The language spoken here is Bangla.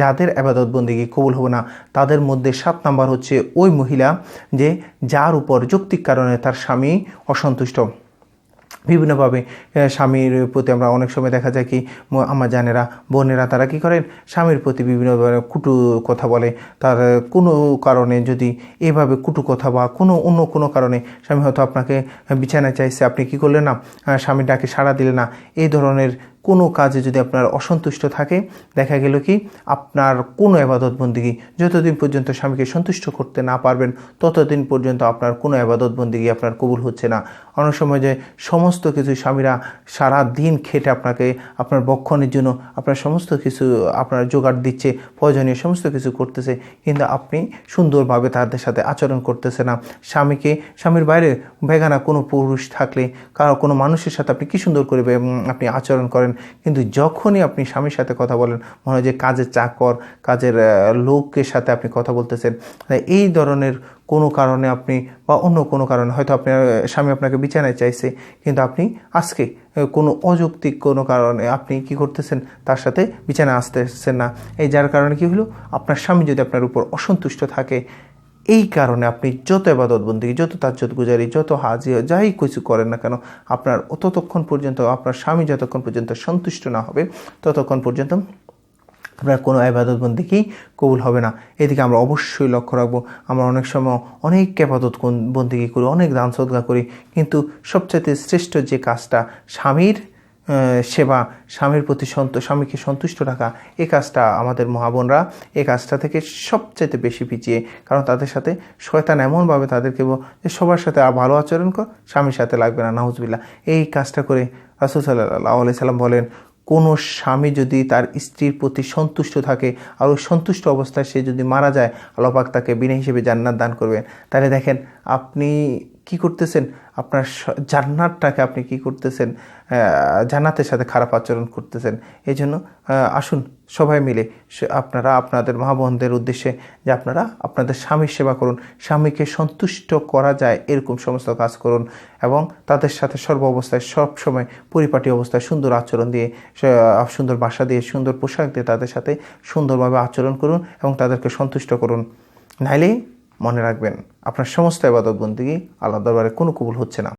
যাদের আবাদত বন্দিগি কবুল হবে না, তাদের মধ্যে সাত নাম্বার হচ্ছে ওই মহিলা যে যার উপর যৌক্তিক কারণে তার স্বামী অসন্তুষ্ট। বিভিন্নভাবে স্বামীর প্রতি আমরা অনেক সময় দেখা যায় কি আমার জানেরা, বোনেরা তারা কি করেন, স্বামীর প্রতি বিভিন্নভাবে কুটু কথা বলে। তার কোনো কারণে যদি এভাবে কুটু কথা বা কোনো অন্য কোনো কারণে স্বামী হয়তো আপনাকে বিছানায় চাইছে, আপনি কি করলেন না? স্বামীর ডাকে সাড়া দিলেন না। এই ধরনের কোনো কাজে যদি আপনার অসন্তুষ্ট থাকে, দেখা গেল কি, আপনার কোনো আবাদত বন্দিগি যতদিন পর্যন্ত স্বামীকে সন্তুষ্ট করতে না পারবেন, ততদিন পর্যন্ত আপনার কোনো আবাদত বন্দিগি আপনার কবুল হচ্ছে না। অনেক সময় যে সমস্ত কিছু স্বামীরা সারা দিন খেটে আপনাকে, আপনার বক্ষণের জন্য আপনার সমস্ত কিছু আপনার জোগাড় দিচ্ছে, প্রয়োজনীয় সমস্ত কিছু করতেছে, কিন্তু আপনি সুন্দরভাবে তাদের সাথে আচরণ করতেছে না। স্বামীকে, স্বামীর বাইরে বেগানা কোনো পুরুষ থাকলে, কারও কোনো মানুষের সাথে আপনি কি সুন্দর করে আপনি আচরণ করেন? কিন্তু যখনই আপনি স্বামীর সাথে কথা বলেন, মনে হয় যে কাজের চাকর, কাজের লোকের সাথে আপনি কথা বলতেছেন এই ধরনের কোনো কারণে আপনি বা অন্য কোনো কারণে, হয়তো আপনার স্বামী আপনাকে বিছানায় চাইছে, কিন্তু আপনি আজকে কোনো অযৌক্তিক কোনো কারণে আপনি কি করতেছেন, তার সাথে বিছানায় আসতেছেন না। এই যার কারণে কি হলো? আপনার স্বামী যদি আপনার উপর অসন্তুষ্ট থাকে এই কারণে আপনি যত এবাদত বন্দি যত তাজ্জত গুজারি, যত হাজি, যাই কিছু করেন না কেন, আপনার ততক্ষণ পর্যন্ত, আপনার স্বামী যতক্ষণ পর্যন্ত সন্তুষ্ট না হবে, ততক্ষণ পর্যন্ত আপনার কোনো আবাদত বন্দিকেই কবুল হবে না। এদিকে আমরা অবশ্যই লক্ষ্য রাখব, আমরা অনেক সময় অনেক আবাদত বন্দিগি করি, অনেক দান সদগা করি, কিন্তু সবচাইতে শ্রেষ্ঠ যে কাজটা স্বামীর সেবা, স্বামীর প্রতি সন্ত, স্বামীকে সন্তুষ্ট রাখা, এ কাজটা আমাদের মহাবোনরা এই কাজটা থেকে সবচাইতে বেশি পিছিয়ে, কারণ তাদের সাথে শয়তান এমনভাবে তাদেরকে যে সবার সাথে আ- ভালো আচরণ কর, স্বামীর সাথে লাগবে না নাহুজবিল্লা এই কাজটা করে রাসুল সাল্লাহ সাল্লাম বলেন, কোনো স্বামী যদি তার স্ত্রীর প্রতি সন্তুষ্ট থাকে, আর ওই সন্তুষ্ট অবস্থায় সে যদি মারা যায় আল্লাপাক তাকে বিনা হিসেবে জান্নাত দান করবেন। তাহলে দেখেন, আপনি কি করতেছেন? আপনার জান্নাতটাকে আপনি কি করতেছেন? জান্নাতের সাথে খারাপ আচরণ করতেছেন। এই জন্য আসুন সবাই মিলে আপনারা, আপনাদের মা বোনদের উদ্দেশ্যে যে আপনারা আপনাদের স্বামীর সেবা করুন। স্বামীকে সন্তুষ্ট করা যায়, এরকম সমস্ত কাজ করুন এবং তাদের সাথে সর্ব অবস্থায় সবসময় পরিপাটি অবস্থায় সুন্দর আচরণ দিয়ে সুন্দর বাসা দিয়ে, সুন্দর পোশাক দিয়ে তাদের সাথে সুন্দরভাবে আচরণ করুন এবং তাদেরকে সন্তুষ্ট করুন। নাইলে মনে রাখবেন আপনার সমস্ত আবাদত বন্দিগি আল্লাহ দরবারে কোনো কবুল হচ্ছে না।